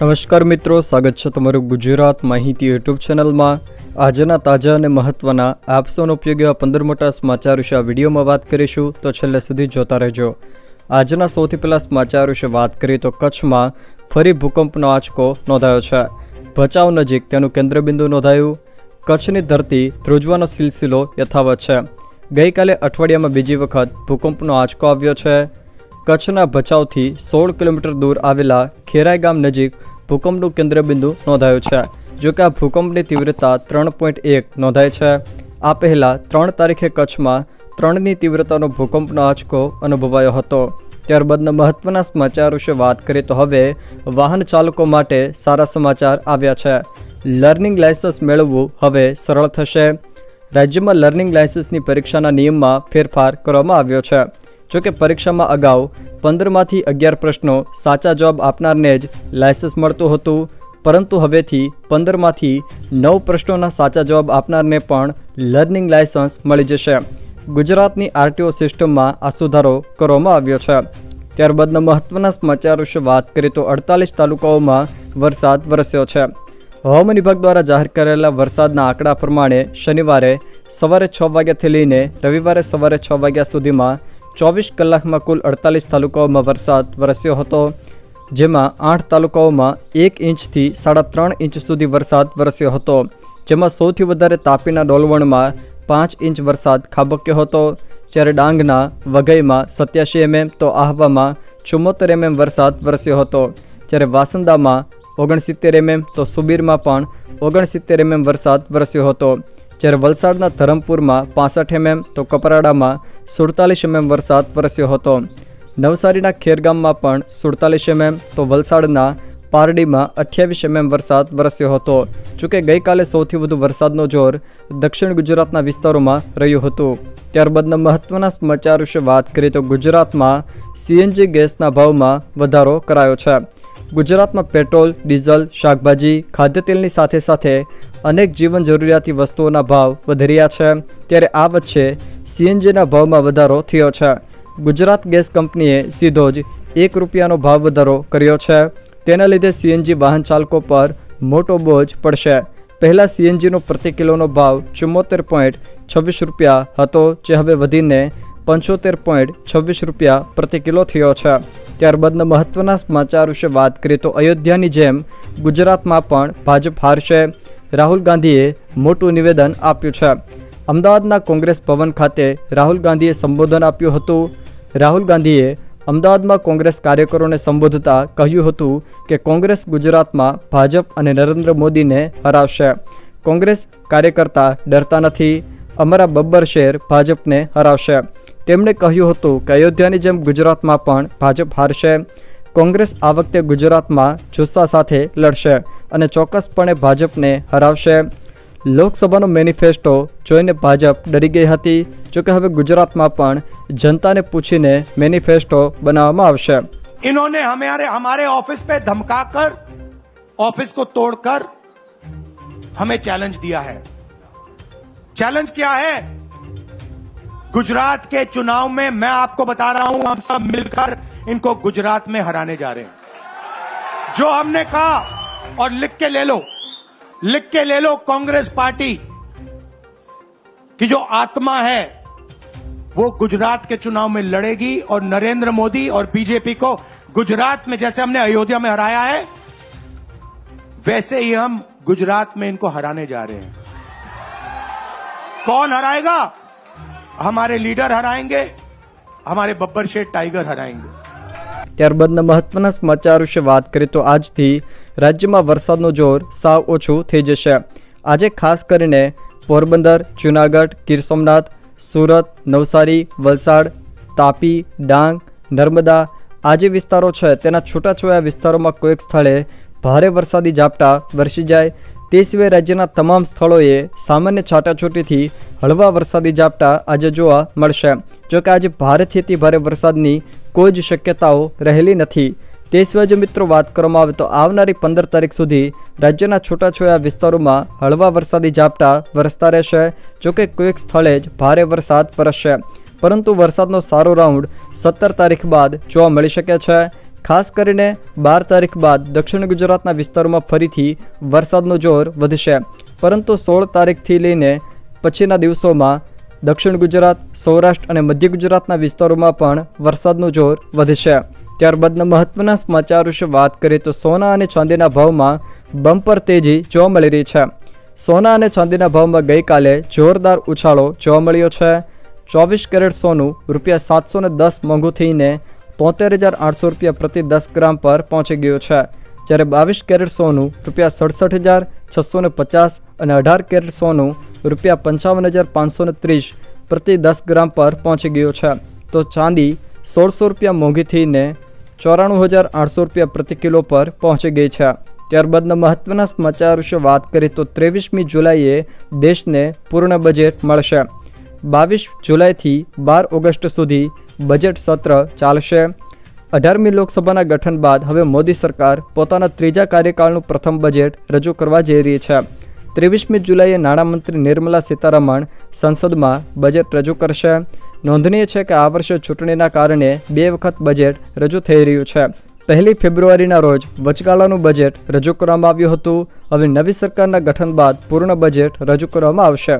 નમસ્કાર મિત્રો, સ્વાગત છે તમારું ગુજરાત માહિતી યુટ્યુબ ચેનલમાં. આજના તાજા અને મહત્વના આપસોનો ઉપયોગ એવા પંદર મોટા સમાચાર વિશે આ વિડીયોમાં વાત કરીશું, તો છેલ્લે સુધી જોતા રહેજો. આજના સૌથી પહેલાં સમાચાર વિશે વાત કરીએ તો કચ્છમાં ફરી ભૂકંપનો આંચકો નોંધાયો છે. ભચાઉ નજીક તેનું કેન્દ્રબિંદુ નોંધાયું. કચ્છની ધરતી ધ્રુજવાનો સિલસિલો યથાવત છે. ગઈકાલે અઠવાડિયામાં બીજી વખત ભૂકંપનો આંચકો આવ્યો છે. કચ્છના ભચાઉથી સોળ કિલોમીટર દૂર આવેલા ખેરાઈ ગામ નજીક ભૂકંપનું કેન્દ્રબિંદુ નોંધાયું છે જોકે આ ભૂકંપની તીવ્રતા ત્રણ પોઈન્ટ એક નોંધાય છે. આ પહેલાં ત્રણ તારીખે કચ્છમાં ત્રણની તીવ્રતાનો ભૂકંપનો આંચકો અનુભવાયો હતો. ત્યારબાદના મહત્વના સમાચાર વિશે વાત કરીએ તો હવે વાહન ચાલકો માટે સારા સમાચાર આવ્યા છે. લર્નિંગ લાયસન્સ મેળવવું હવે સરળ થશે. રાજ્યમાં લર્નિંગ લાયસન્સની પરીક્ષાના નિયમમાં ફેરફાર કરવામાં આવ્યો છે. જોકે પરીક્ષામાં અગાઉ પંદરમાંથી અગિયાર પ્રશ્નો સાચા જવાબ આપનારને જ લાયસન્સ મળતું હતું. પરંતુ હવેથી પંદરમાંથી નવ પ્રશ્નોના સાચા જવાબ આપનારને પણ લર્નિંગ લાયસન્સ મળી જશે. ગુજરાતની આરટીઓ સિસ્ટમમાં આ સુધારો કરવામાં આવ્યો છે. ત્યારબાદના મહત્વના સમાચાર વિશે વાત કરીએ તો અડતાલીસ તાલુકાઓમાં વરસાદ વરસ્યો છે. હવામાન વિભાગ દ્વારા જાહેર કરેલા વરસાદના આંકડા પ્રમાણે શનિવારે સવારે છ વાગ્યાથી લઈને રવિવારે સવારે છ વાગ્યા સુધીમાં ચોવીસ કલાકમાં કુલ અડતાલીસ તાલુકાઓમાં વરસાદ વરસ્યો હતો, જેમાં આઠ તાલુકાઓમાં એક ઇંચથી સાડા ત્રણ ઇંચ સુધી વરસાદ વરસ્યો હતો, જેમાં સૌથી વધારે તાપીના ડોલવણમાં પાંચ ઇંચ વરસાદ ખાબક્યો હતો. જ્યારે ડાંગના વઘઈમાં સત્યાસી એમએમ, તો આહવામાં ચુમ્મોતેર એમએમ વરસાદ વરસ્યો હતો. જ્યારે વાસંદામાં ઓગણસિત્તેર એમએમ, તો સુબીરમાં પણ ઓગણસિત્તેર એમએમ વરસાદ વરસ્યો હતો. જ્યારે વલસાડના ધરમપુરમાં પાસઠ એમએમ, તો કપરાડામાં સુડતાલીસ એમએમ વરસાદ વરસ્યો હતો. નવસારીના ખેરગામમાં પણ સુડતાલીસ એમએમ, તો વલસાડના પારડીમાં અઠ્યાવીસ એમએમ વરસાદ વરસ્યો હતો, જોકે ગઈકાલે સૌથી વધુ વરસાદનો જોર દક્ષિણ ગુજરાતના વિસ્તારોમાં રહ્યું હતું. ત્યારબાદના મહત્વના સમાચાર વિશે વાત કરીએ તો ગુજરાતમાં સીએનજી ગેસના ભાવમાં વધારો કરાયો છે. ગુજરાતમાં પેટ્રોલ, ડીઝલ, શાકભાજી, ખાદ્યતેલની સાથે સાથે અનેક જીવન જરૂરિયાતી વસ્તુઓના ભાવ વધી રહ્યા છે. ત્યારે આ વચ્ચે સીએનજીના ભાવમાં વધારો થયો છે. ગુજરાત ગેસ કંપનીએ સીધો જ એક રૂપિયાનો ભાવ વધારો કર્યો છે. તેના લીધે સીએનજી વાહન ચાલકો પર મોટો બોજ પડશે. પહેલાં સીએનજીનો પ્રતિ કિલોનો ભાવ ચુમ્મોતેર પોઈન્ટ છવ્વીસ રૂપિયા હતો, જે હવે વધીને પંચોતેર પોઈન્ટ છવ્વીસ રૂપિયા પ્રતિ કિલો થયો છે. ત્યારબાદના મહત્વના સમાચાર વિશે વાત કરીએ તો અયોધ્યાની જેમ ગુજરાતમાં પણ ભાજપ હારશે. રાહુલ ગાંધીએ મોટું નિવેદન આપ્યું છે. અમદાવાદના કોંગ્રેસ ભવન ખાતે રાહુલ ગાંધીએ સંબોધન આપ્યું હતું. રાહુલ ગાંધીએ અમદાવાદમાં કોંગ્રેસ કાર્યકરોને સંબોધતા કહ્યું હતું કે કોંગ્રેસ ગુજરાતમાં ભાજપ અને નરેન્દ્ર મોદીને હરાવશે. કોંગ્રેસ કાર્યકર્તા ડરતા નથી. અમારા બબ્બર શેર ભાજપને હરાવશે. તેમણે કહ્યું હતું કે અયોધ્યાની જેમ ગુજરાતમાં પણ ભાજપ હારશે કોંગ્રેસ આ વખતે ગુજરાતમાં જુસ્સા સાથે લડશે અને ચોક્કસપણે ભાજપને હરાવશે લોકસભાનો મેનિફેસ્ટો જોઈને ભાજપ ડરી ગઈ હતી જોકે હવે ગુજરાતમાં પણ જનતાને પૂછીને મેનિફેસ્ટો બનાવવામાં આવશે इन्होंने हमारे हमारे ऑफिस पे धमकाकर ऑफिस को तोड़कर हमें चैलेंज दिया है चैलेंज क्या है गुजरात के चुनाव में मैं आपको बता रहा हूँ, हम सब मिलकर इनको गुजरात में हराने जा रहे हैं। जो हमने कहा, और लिख के ले लो, लिख के ले लो कांग्रेस पार्टी, की जो आत्मा है, वो गुजरात के चुनाव में लड़ेगी, और नरेंद्र मोदी और बीजेपी को गुजरात में जैसे हमने अयोध्या में हराया है, वैसे ही हम गुजरात में इनको हराने जा रहे हैं। कौन हराएगा? हमारे लीडर हराएंगे हमारे बब्बर शेठ टाइगर हराएंगे ત્યારબાદના મહત્વના સમાચાર વિશે વાત કરીએ તો આજથી રાજ્યમાં વરસાદનું જોર સાવ ઓછું થઈ જશે આજે ખાસ કરીને પોરબંદર જૂનાગઢ ગીર સોમનાથ સુરત નવસારી વલસાડ તાપી ડાંગ નર્મદા આ જે વિસ્તારો છે તેના છૂટાછવાયા વિસ્તારોમાં કોઈક સ્થળે ભારે વરસાદી ઝાપટા વરસી જાય તે સિવાય રાજ્યના તમામ સ્થળોએ સામાન્ય છાટાછૂટીથી હળવા વરસાદી ઝાપટા આજે જોવા મળશે. જોકે આજે ભારેથી અતિ ભારે વરસાદની કોઈ જ શક્યતાઓ રહેલી નથી. તે સિવાય જો મિત્રો વાત કરવામાં આવે તો આવનારી પંદર તારીખ સુધી રાજ્યના છૂટાછવાયા વિસ્તારોમાં હળવા વરસાદી ઝાપટા વરસતા રહેશે. જોકે કોઈક સ્થળે જ ભારે વરસાદ વરસશે પરંતુ વરસાદનો સારો રાઉન્ડ સત્તર તારીખ બાદ જોવા મળી શકે છે. ખાસ કરીને બાર તારીખ બાદ દક્ષિણ ગુજરાતના વિસ્તારોમાં ફરીથી વરસાદનો જોર વધશે. પરંતુ સોળ તારીખથી લઈને પછીના દિવસોમાં દક્ષિણ ગુજરાત, સૌરાષ્ટ્ર અને મધ્ય ગુજરાતના વિસ્તારોમાં પણ વરસાદનું જોર વધશે. ત્યારબાદના મહત્વના સમાચાર વિશે વાત કરીએ તો સોના અને ચાંદીના ભાવમાં બમ્પર તેજી જોવા મળી રહી છે. સોના અને ચાંદીના ભાવમાં ગઈકાલે જોરદાર ઉછાળો જોવા મળ્યો છે. ચોવીસ કેરેટ સોનું રૂપિયા સાતસો ને દસ મોંઘું થઈને તોતેર હજાર આઠસો રૂપિયા પ્રતિ દસ ગ્રામ પર પહોંચી ગયું છે. જ્યારે બાવીસ કેરેટ સોનું રૂપિયા સડસઠ હજાર છસો પચાસ અને અઢાર કેરેટ સોનું રૂપિયા પંચાવન હજાર પાંચસો ત્રીસ પ્રતિ દસ ગ્રામ પર પહોંચી ગયું છે. તો ચાંદી સોળસો રૂપિયા મોંઘી થઈને ચોરાણું હજાર આઠસો રૂપિયા પ્રતિ કિલો પર પહોંચી ગઈ છે. ત્યારબાદના મહત્વના સમાચાર વિશે વાત કરીએ તો ત્રેવીસમી જુલાઈએ દેશને પૂર્ણ બજેટ મળશે. બાવીસ જુલાઈથી બાર ઓગસ્ટ સુધી બજેટ સત્ર ચાલશે. અઢારમી લોકસભાના ગઠન બાદ હવે મોદી સરકાર પોતાના ત્રીજા કાર્યકાળનું પ્રથમ બજેટ રજૂ કરવા જઈ રહી છે. ત્રેવીસમી જુલાઈએ નાણામંત્રી નિર્મલા સીતારમણ સંસદમાં બજેટ રજૂ કરશે. નોંધનીય છે કે આ વર્ષે ચૂંટણીના કારણે બે વખત બજેટ રજૂ થઈ રહ્યું છે. પહેલી ફેબ્રુઆરીના રોજ વચગાળાનું બજેટ રજૂ કરવામાં આવ્યું હતું. હવે નવી સરકારના ગઠન બાદ પૂર્ણ બજેટ રજૂ કરવામાં આવશે.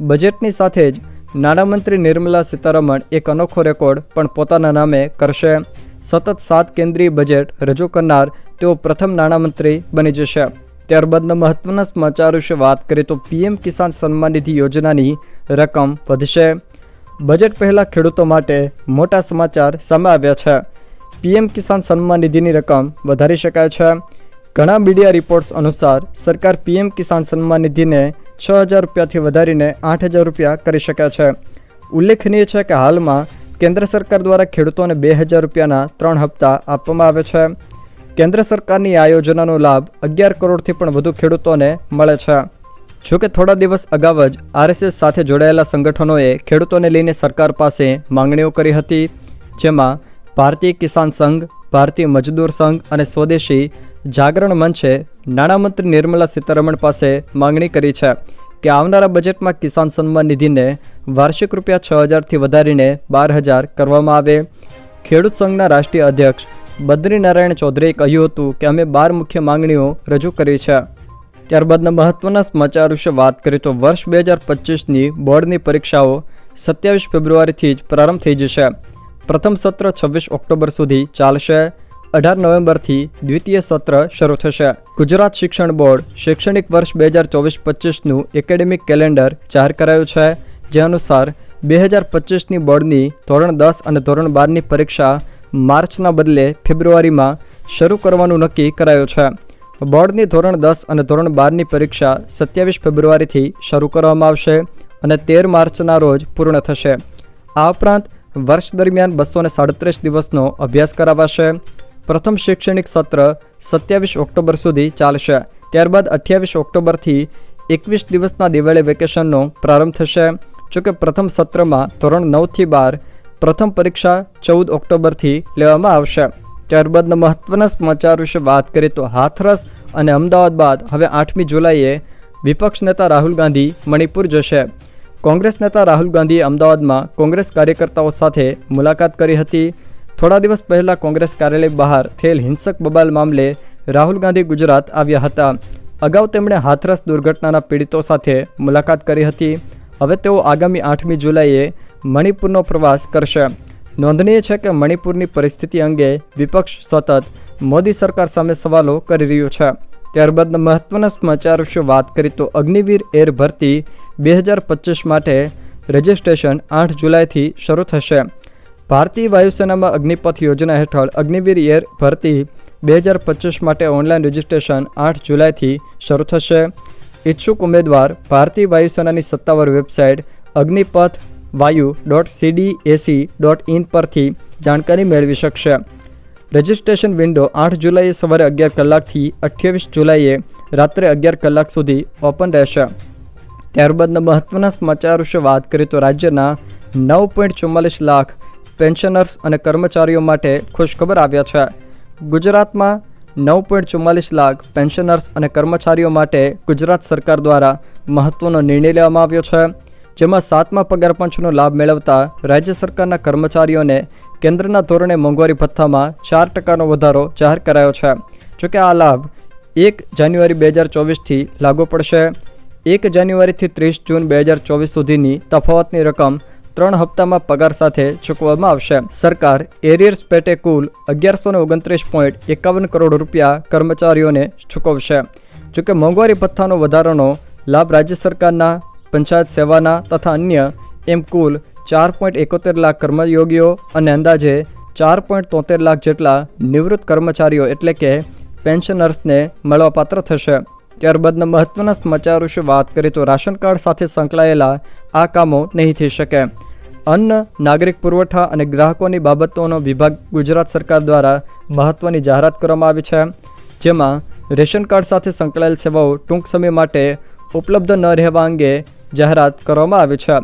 બજેટની સાથે જ નાણામંત્રી નિર્મલા સીતારમણ એક અનોખો રેકોર્ડ પણ પોતાના નામે કરશે. સતત સાત કેન્દ્રીય બજેટ રજૂ કરનાર તેઓ પ્રથમ નાણામંત્રી બની જશે. ત્યારબાદના મહત્વના સમાચાર વિશે વાત કરીએ તો પીએમ કિસાન સન્માન નિધિ યોજનાની રકમ વધશે. બજેટ પહેલાં ખેડૂતો માટે મોટા સમાચાર સામે આવ્યા છે. પીએમ કિસાન સન્માન નિધિની રકમ વધારી શકાય છે. ઘણા મીડિયા રિપોર્ટ્સ અનુસાર સરકાર પીએમ કિસાન સન્માન નિધિને છ હજાર રૂપિયાથી વધારીને આઠ હજાર રૂપિયા કરી શકે છે. ઉલ્લેખનીય છે કે હાલમાં કેન્દ્ર સરકાર દ્વારા ખેડૂતોને બે હજાર રૂપિયાના ત્રણ હપ્તા આપવામાં આવે છે. કેન્દ્ર સરકારની આ યોજનાનો લાભ અગિયાર કરોડથી પણ વધુ ખેડૂતોને મળે છે. જો કે થોડા દિવસ અગાઉ જ આરએસએસ સાથે જોડાયેલા સંગઠનોએ ખેડૂતોને લઈને સરકાર પાસે માંગણીઓ કરી હતી, જેમાં ભારતીય કિસાન સંઘ, ભારતીય મજદૂર સંઘ અને સ્વદેશી જાગરણ મંચે નાણામંત્રી નિર્મલા સીતારમણ પાસે માંગણી કરી છે કે આવનારા બજેટમાં કિસાન સન્માન નિધિને વાર્ષિક રૂપિયા છ હજારથી વધારીને બાર હજાર કરવામાં આવે. ખેડૂત સંઘના રાષ્ટ્રીય અધ્યક્ષ બદ્રીનારાયણ ચૌધરીએ કહ્યું હતું કે અમે બાર મુખ્ય માંગણીઓ રજૂ કરી છે. ત્યારબાદના મહત્વના સમાચાર વિશે વાત કરીએ તો વર્ષ બે હજાર પચીસની બોર્ડની પરીક્ષાઓ સત્યાવીસ ફેબ્રુઆરીથી જ પ્રારંભ થઈ જશે. પ્રથમ સત્ર છવ્વીસ ઓક્ટોબર સુધી ચાલશે. અઢાર નવેમ્બરથી દ્વિતીય સત્ર શરૂ થશે. ગુજરાત શિક્ષણ બોર્ડ શૈક્ષણિક વર્ષ બે હજાર ચોવીસ પચીસનું એકેડેમિક કેલેન્ડર જાહેર કરાયું છે. જે અનુસાર બે હજાર પચીસની બોર્ડની ધોરણ દસ અને ધોરણ બારની પરીક્ષા માર્ચના બદલે ફેબ્રુઆરીમાં શરૂ કરવાનું નક્કી કરાયું છે. બોર્ડની ધોરણ દસ અને ધોરણ બારની પરીક્ષા સત્યાવીસ ફેબ્રુઆરીથી શરૂ કરવામાં આવશે અને તેર માર્ચના રોજ પૂર્ણ થશે. આ ઉપરાંત વર્ષ દરમિયાન બસો સાડત્રીસ દિવસનો અભ્યાસ કરાવાશે. પ્રથમ શૈક્ષણિક સત્ર સત્યાવીસ ઓક્ટોબર સુધી ચાલશે. ત્યારબાદ અઠ્યાવીસ ઓક્ટોબરથી એકવીસ દિવસના દિવાળી વેકેશનનો પ્રારંભ થશે. જોકે પ્રથમ સત્રમાં ધોરણ નવથી બાર, પ્રથમ પરીક્ષા ચૌદ ઓક્ટોબરથી લેવામાં આવશે. ત્યારબાદના મહત્વના સમાચાર વિશે વાત કરીએ તો હાથરસ અને અમદાવાદ બાદ હવે આઠમી જુલાઈએ વિપક્ષ નેતા રાહુલ ગાંધી મણિપુર જશે. કોંગ્રેસ નેતા રાહુલ ગાંધીએ અમદાવાદમાં કોંગ્રેસ કાર્યકર્તાઓ સાથે મુલાકાત કરી હતી. થોડા દિવસ પહેલાં કોંગ્રેસ કાર્યાલય બહાર થયેલ હિંસક બબાલ મામલે રાહુલ ગાંધી ગુજરાત આવ્યા હતા. અગાઉ તેમણે હાથરસ દુર્ઘટનાના પીડિતો સાથે મુલાકાત કરી હતી. હવે તેઓ આગામી આઠમી જુલાઈએ મણિપુરનો પ્રવાસ કરશે. નોંધનીય છે કે મણિપુરની પરિસ્થિતિ અંગે વિપક્ષ સતત મોદી સરકાર સામે સવાલો કરી રહ્યું છે. ત્યારબાદ મહત્વના સમાચાર વિશે વાત કરી તો અગ્નિવીર એર ભરતી બે હજાર પચીસ માટે રજિસ્ટ્રેશન આઠ જુલાઈથી શરૂ થશે. ભારતીય વાયુસેનામાં અગ્નિપથ યોજના હેઠળ અગ્નિવીર એર ભરતી બે હજાર પચીસ માટે ઓનલાઈન રજિસ્ટ્રેશન આઠ જુલાઈથી શરૂ થશે. ઈચ્છુક ઉમેદવાર ભારતીય વાયુસેનાની સત્તાવાર વેબસાઇટ અગ્નિપથ વાયુ ડોટ સીડીએસી ડોટ ઇન પરથી જાણકારી મેળવી શકશે. રજિસ્ટ્રેશન વિન્ડો આઠ જુલાઈએ સવારે અગિયાર કલાકથી અઠ્યાવીસ જુલાઈએ રાત્રે અગિયાર કલાક સુધી ઓપન રહેશે. ત્યારબાદના મહત્વના સમાચાર વિશે વાત કરીએ તો રાજ્યના નવ પોઈન્ટ ચુમ્માલીસ લાખ પેન્શનર્સ અને કર્મચારીઓ માટે ખુશખબર આવ્યા છે. ગુજરાતમાં નવ પોઈન્ટ ચુમ્માલીસ લાખ પેન્શનર્સ અને કર્મચારીઓ માટે ગુજરાત સરકાર દ્વારા મહત્ત્વનો નિર્ણય લેવામાં આવ્યો છે. જેમાં સાતમા પગાર પંચનો લાભ મેળવતા રાજ્ય સરકારના કર્મચારીઓને કેન્દ્રના ધોરણે મોંઘવારી ભથ્થામાં ચાર ટકાનો વધારો જાહેર કરાયો છે. જોકે આ લાભ એક જાન્યુઆરી બે હજાર ચોવીસથી લાગુ પડશે. એક જાન્યુઆરીથી ત્રીસ જૂન બે હજાર ચોવીસ સુધીની તફાવતની રકમ ત્રણ હપ્તામાં પગાર સાથે ચૂકવવામાં આવશે. સરકાર એરિયર્સ પેટે કુલ અગિયારસો ઓગણત્રીસ પોઈન્ટ એકાવન કરોડ રૂપિયા કર્મચારીઓને ચૂકવશે. જોકે મોંઘવારી ભથ્થાનો વધારાનો લાભ રાજ્ય સરકારના, પંચાયત સેવાના તથા અન્ય એમ કુલ ચાર પોઈન્ટ એકોતેર લાખ કર્મયોગીઓ અને અંદાજે ચાર પોઈન્ટ તોતેર લાખ જેટલા નિવૃત્ત કર્મચારીઓ એટલે કે પેન્શનર્સને મળવાપાત્ર થશે. ત્યારબાદના મહત્વના સમાચાર વિશે વાત કરીએ તો રાશન કાર્ડ સાથે સંકળાયેલા આ કામો નહીં થઈ શકે. અન્ન, નાગરિક પુરવઠા અને ગ્રાહકોની બાબતોનો વિભાગ ગુજરાત સરકાર દ્વારા મહત્ત્વની જાહેરાત કરવામાં આવી છે. જેમાં રેશન કાર્ડ સાથે સંકળાયેલ સેવાઓ ટૂંક સમય માટે ઉપલબ્ધ ન રહેવા અંગે જાહેરાત કરવામાં આવી છે.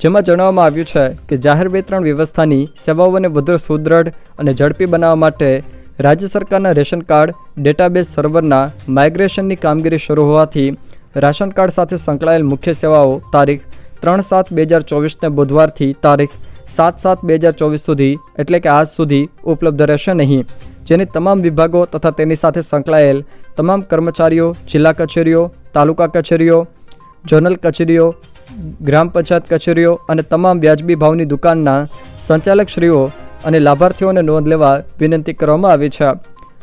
જેમાં જણાવવામાં આવ્યું છે કે જાહેર વિતરણ વ્યવસ્થાની સેવાઓને વધુ સુદૃઢ અને ઝડપી બનાવવા માટે રાજ્ય સરકારના રેશન કાર્ડ ડેટાબેઝ સર્વરના માઇગ્રેશનની કામગીરી શરૂ હોવાથી રાશન કાર્ડ સાથે સંકળાયેલ મુખ્ય સેવાઓ તારીખ ત્રણ સાત બે હજાર ચોવીસને બુધવારથી તારીખ સાત સાત બે હજાર ચોવીસ સુધી, એટલે કે આજ સુધી, ઉપલબ્ધ રહેશે નહીં. જેની તમામ વિભાગો તથા તેની સાથે સંકળાયેલ તમામ કર્મચારીઓ, જિલ્લા કચેરીઓ, તાલુકા કચેરીઓ, ઝોનલ કચેરીઓ, ગ્રામ પંચાયત કચેરીઓ અને તમામ વ્યાજબી ભાવની દુકાનના સંચાલકશ્રીઓ અને લાભાર્થીઓને નોંધ લેવા વિનંતી કરવામાં આવી છે.